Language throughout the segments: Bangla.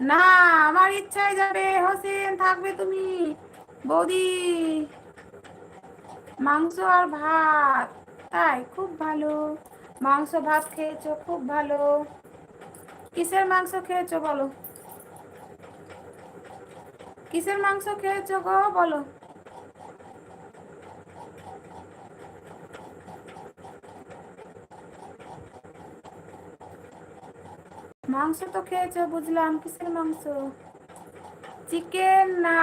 না, আমার ইচ্ছায় যাবে। হোসেন, থাকবে তুমি। বৌদি, মাংস আর ভাত। তাই, খুব ভালো। মাংস, ভাত খেয়েছো, খুব ভালো। কিসের মাংস খেয়েছো বলো? কিসের মাংস খেয়েছো গো, বলো। মাংস তো খেয়েছো, বুঝলাম, কিসের মাংস? চিকেন না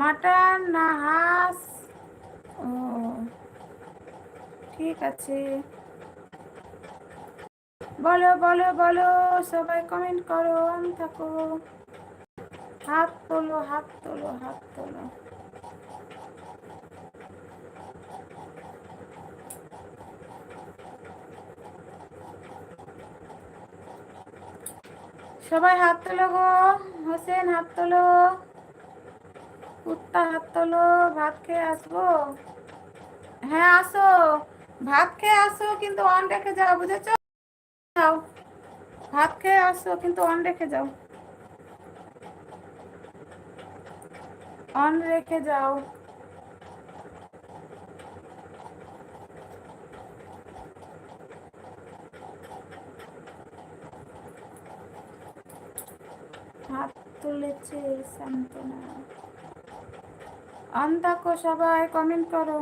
মাটন না, হাঁস? ও, ঠিক আছে। বলো বলো বলো, সবাই কমেন্ট করো থাকো হাত তোলো হাত তোলো হাত তোলো। সবাই হাত তোলো গো। হোসেন হাত তোলো। কুত্তা হাত তোলো। ভাত খেয়ে আসব? হ্যাঁ আসো। ভাত খেয়ে আসো, কিন্তু অন রেখে যাও, বুঝেছ? যাও। ভাত খেয়ে আসো, কিন্তু অন রেখে যাও। অন রেখে যাও। হাত তুলেছে সান্তনা অন থাকো সবাই কমেন্ট করো।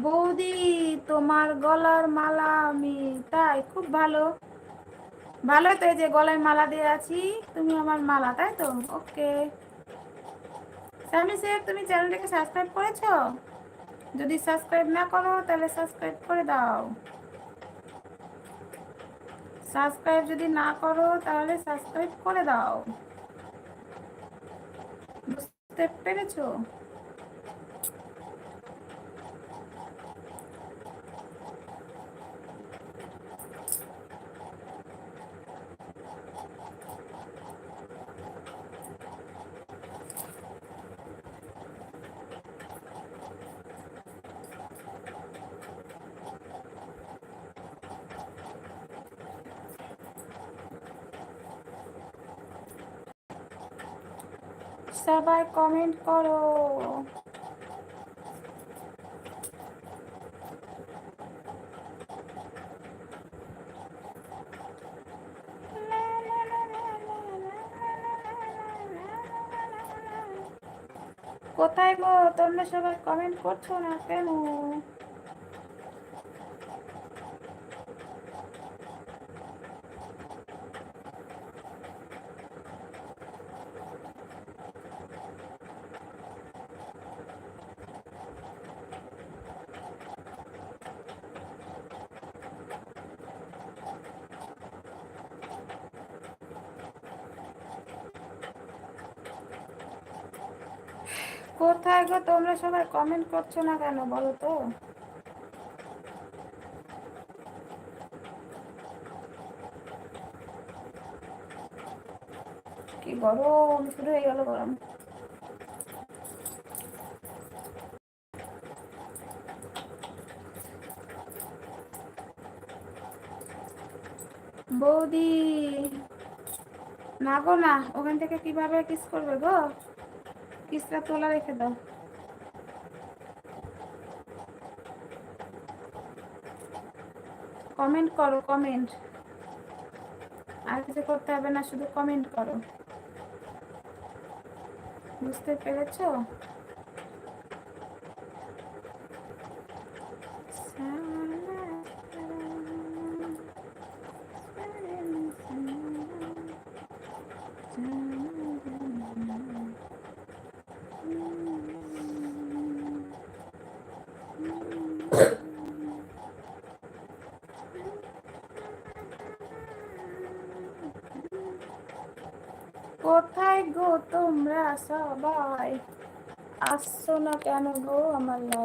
বৌদি, তোমার গলার মালা আমি, তাই খুব ভালো। ভালো তো এই যে গলায় মালা দিয়ে আছি, তুমি আমার মালা, তাই তো? ওকে। স্যামি শেখ তুমি চ্যানেলটাকে সাবস্ক্রাইব করেছ? যদি সাবস্ক্রাইব না করো, তাহলে সাবস্ক্রাইব করে দাও। সাবস্ক্রাইব যদি না করো, তাহলে সাবস্ক্রাইব করে দাও। বুঝতে পেরেছ? সবাই কমেন্ট করো। কোথায় গো? তোমরা সবাই কমেন্ট করছ না কেন? কোথায় গো তোমরা সবাই কমেন্ট করছ না কেন বলো তো? কি গরম, শুরু হয়ে গেল গরম। বৌদি, না গো না, ওখান থেকে কীভাবে কিস করবে গো? কিসটা তোলা রেখে দাও। কমেন্ট করো, কমেন্ট। আর কিছু করতে হবে না, শুধু কমেন্ট করো। বুঝতে পেরেছ? কোথায় গো তোমরা সবাই? আসছো না কেন গো আমার